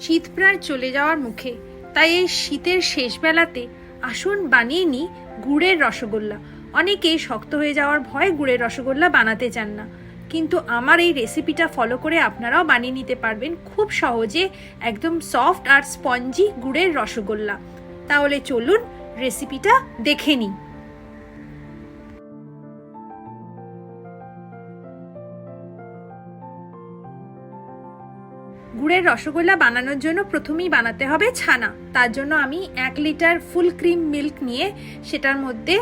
শীত প্রায় চলে যাওয়ার মুখে। তাই এই শীতের শেষ বেলাতে আসুন বানিয়ে নিই গুড়ের রসগোল্লা। অনেকেই শক্ত হয়ে যাওয়ার ভয় গুড়ের রসগোল্লা বানাতে চান না। কিন্তু আমার এই রেসিপিটা ফলো করে আপনারাও বানিয়ে নিতে পারবেন খুব সহজে একদম সফট আর স্পঞ্জি গুড়ের রসগোল্লা। তাহলে চলুন রেসিপিটা দেখে নিই। গুড়ের রসগোল্লা বানানোর জন্য প্রথমেই বানাতে হবে ছানা। তার জন্য আমি এক লিটার ফুল ক্রিম মিল্ক নিয়ে সেটার মধ্যে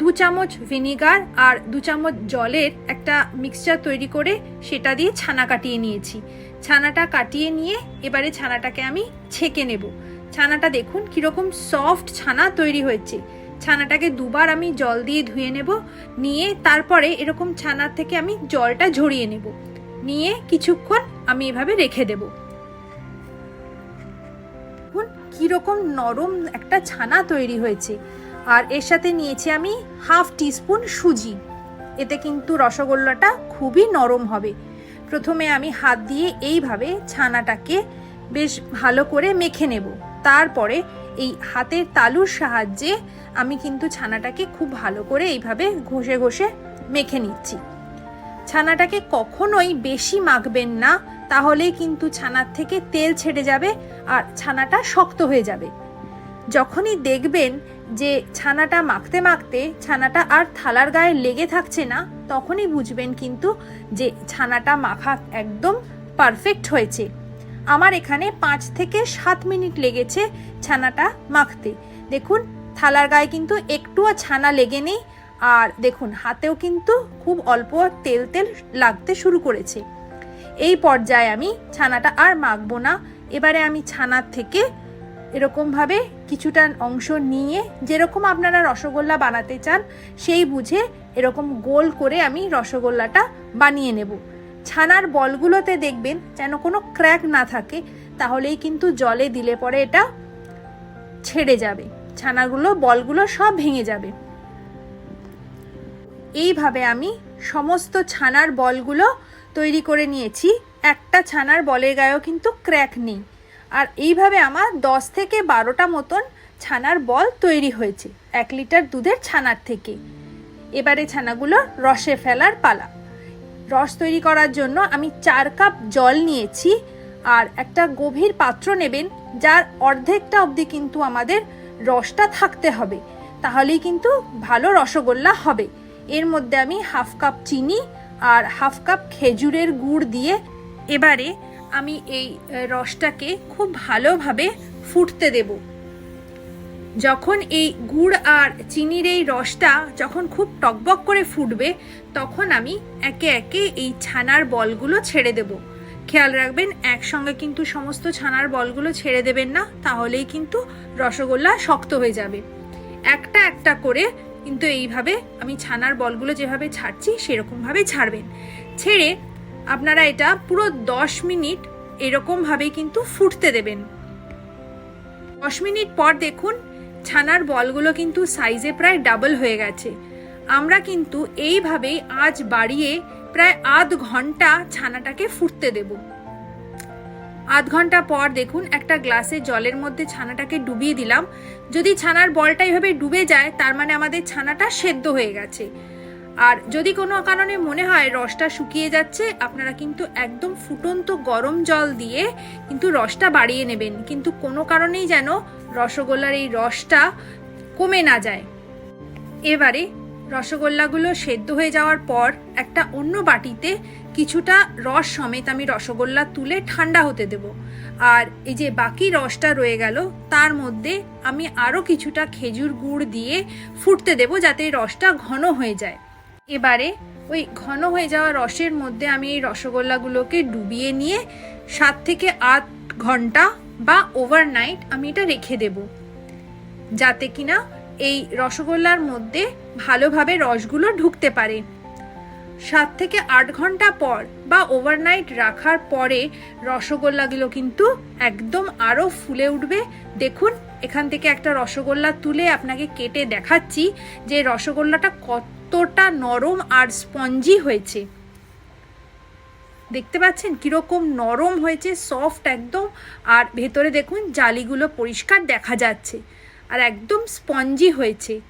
দু চামচ ভিনিগার আর দু চামচ জলের একটা মিক্সচার তৈরি করে সেটা দিয়ে ছানা কাটিয়ে নিয়েছি। ছানাটা কাটিয়ে নিয়ে এবারে ছানাটাকে আমি ছেঁকে নেব। ছানাটা দেখুন কীরকম সফট ছানা তৈরি হয়েছে। ছানাটাকে দুবার আমি জল দিয়ে ধুয়ে নেব, নিয়ে তারপরে এরকম ছানার থেকে আমি জলটা ঝরিয়ে নেব। নিয়ে কিছুক্ষণ আমি এভাবে রেখে দেব। কীরকম নরম একটা ছানা তৈরি হয়েছে। আর এর সাথে নিয়েছি আমি হাফ টিস্পুন সুজি। এতে কিন্তু রসগোল্লাটা খুবই নরম হবে। প্রথমে আমি হাত দিয়ে এইভাবে ছানাটাকে বেশ ভালো করে মেখে নেব। তারপরে এই হাতের তালুর সাহায্যে আমি কিন্তু ছানাটাকে খুব ভালো করে এইভাবে ঘষে ঘষে মেখে নিচ্ছি। ছানাটাকে কখনোই বেশি মাখবেন না। তাহলেই কিন্তু ছানার থেকে তেল ছেড়ে যাবে আর ছানাটা শক্ত হয়ে যাবে। যখনই দেখবেন যে ছানাটা মাখতে মাখতে ছানাটা আর থালার গায়ে লেগে থাকছে না, তখনই বুঝবেন কিন্তু যে ছানাটা মাখা একদম পারফেক্ট হয়েছে। আমার এখানে পাঁচ থেকে সাত মিনিট লেগেছে ছানাটা মাখতে। দেখুন, থালার গায়ে কিন্তু একটুও ছানা লেগে নেই। আর দেখুন, হাতেও কিন্তু খুব অল্প তেল তেল লাগতে শুরু করেছে। এই পর্যায়ে আমি ছানাটা আর মাখবো না। এবারে আমি ছানার থেকে এরকমভাবে কিছুটা অংশ নিয়ে, যেরকম আপনারা রসগোল্লা বানাতে চান, সেই বুঝে এরকম গোল করে আমি রসগোল্লাটা বানিয়ে নেব। ছানার বলগুলোতে দেখবেন যেন কোনো ক্র্যাক না থাকে, তাহলেই কিন্তু জলে দিলে পরে এটা ছেড়ে যাবে। ছানাগুলো, বলগুলো সব ভেঙে যাবে। এইভাবে আমি সমস্ত ছানার বলগুলো তৈরি করে নিয়েছি। একটা ছানার বলের গায়েও কিন্তু ক্র্যাক নেই। আর এইভাবে আমার দশ থেকে বারোটা মতন ছানার বল তৈরি হয়েছে, এক লিটার দুধের ছানার থেকে। এবারে ছানাগুলো রসে ফেলার পালা। রস তৈরি করার জন্য আমি চার কাপ জল নিয়েছি আর একটা গভীর পাত্র নেবেন, যার অর্ধেকটা অবধি কিন্তু আমাদের রসটা থাকতে হবে। তাহলেই কিন্তু ভালো রসগোল্লা হবে। এর মধ্যে আমি হাফ কাপ চিনি আর হাফ কাপ খেজুরের গুড় দিয়ে এবারে আমি এই রসটাকে খুব ভালোভাবে ফুটতে দেব। যখন এই গুড় আর চিনির এই রসটা যখন খুব টকবক করে ফুটবে, তখন আমি একে একে এই ছানার বলগুলো ছেড়ে দেব। খেয়াল রাখবেন, একসঙ্গে কিন্তু সমস্ত ছানার বলগুলো ছেড়ে দেবেন না, তাহলেই কিন্তু রসগোল্লা শক্ত হয়ে যাবে। একটা একটা করে কিন্তু এইভাবে আমি ছানার বলগুলো যেভাবে ছাড়ছি, সেরকমভাবে ছাড়বেন। ছেড়ে আপনারা এটা পুরো দশ মিনিট এরকমভাবেই কিন্তু ফুটতে দেবেন। দশ মিনিট পর দেখুন, ছানার বলগুলো কিন্তু সাইজে প্রায় ডাবল হয়ে গেছে। আমরা কিন্তু এইভাবেই আজ বাড়িয়ে প্রায় আধ ঘণ্টা ছানাটাকে ফুটতে দেব। আধ ঘণ্টা পর দেখুন একটা গ্লাসে জলের মধ্যে ছানাটাকে ডুবিয়ে দিলাম। যদি ছানার বলটা এইভাবে ডুবে যায়, তার মানে আমাদের ছানাটা সেদ্ধ হয়ে গেছে। আর যদি কোনো কারণে মনে হয় রসটা শুকিয়ে যাচ্ছে, আপনারা কিন্তু একদম ফুটন্ত গরম জল দিয়ে কিন্তু রসটা বাড়িয়ে নেবেন। কিন্তু কোনো কারণেই যেন রসগোল্লার এই রসটা কমে না যায়। এবারে রসগোল্লাগুলো সেদ্ধ হয়ে যাওয়ার পর একটা অন্য বাটিতে কিছুটা রস সমেত আমি রসগোল্লা তুলে ঠান্ডা হতে দেব। আর এই যে বাকি রসটা রয়ে গেল, তার মধ্যে আমি আরও কিছুটা খেজুর গুড় দিয়ে ফুটতে দেব যাতে এই রসটা ঘন হয়ে যায়। এবারে ওই ঘন হয়ে যাওয়া রসের মধ্যে আমি এই রসগোল্লাগুলোকে ডুবিয়ে নিয়ে সাত থেকে আট ঘণ্টা বা ওভারনাইট আমি এটা রেখে দেব। যাতে কিনা এই রসগোল্লার মধ্যে ভালোভাবে রসগুলো ঢুকতে পারে। সাত থেকে আট ঘণ্টা পর বা ওভারনাইট রাখার পরে রসগোল্লাগুলো কিন্তু একদম আরও ফুলে উঠবে। দেখুন, এখান থেকে একটা রসগোল্লা তুলে আপনাকে কেটে দেখাচ্ছি যে রসগোল্লাটা কতটা নরম আর স্পঞ্জি হয়েছে। দেখতে পাচ্ছেন কীরকম নরম হয়েছে সফট একদম। আর ভেতরে দেখুন, জালিগুলো পরিষ্কার দেখা যাচ্ছে। আর একদম স্পঞ্জি হয়েছে।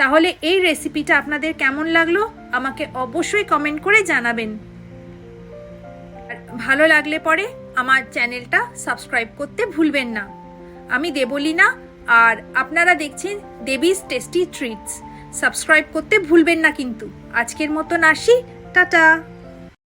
তাহলে এই রেসিপিটা আপনাদের কেমন লাগল? আমাকে অবশ্যই কমেন্ট করে জানাবেন। আর ভালো লাগলে পরে আমার চ্যানেলটা সাবস্ক্রাইব করতে ভুলবেন না। আমি দেবলিনা, আর আপনারা দেখছেন দেবিস টেস্টি ট্রিটস সাবস্ক্রাইব করতে ভুলবেন না কিন্তু। আজকের মতন আসি। টাটা!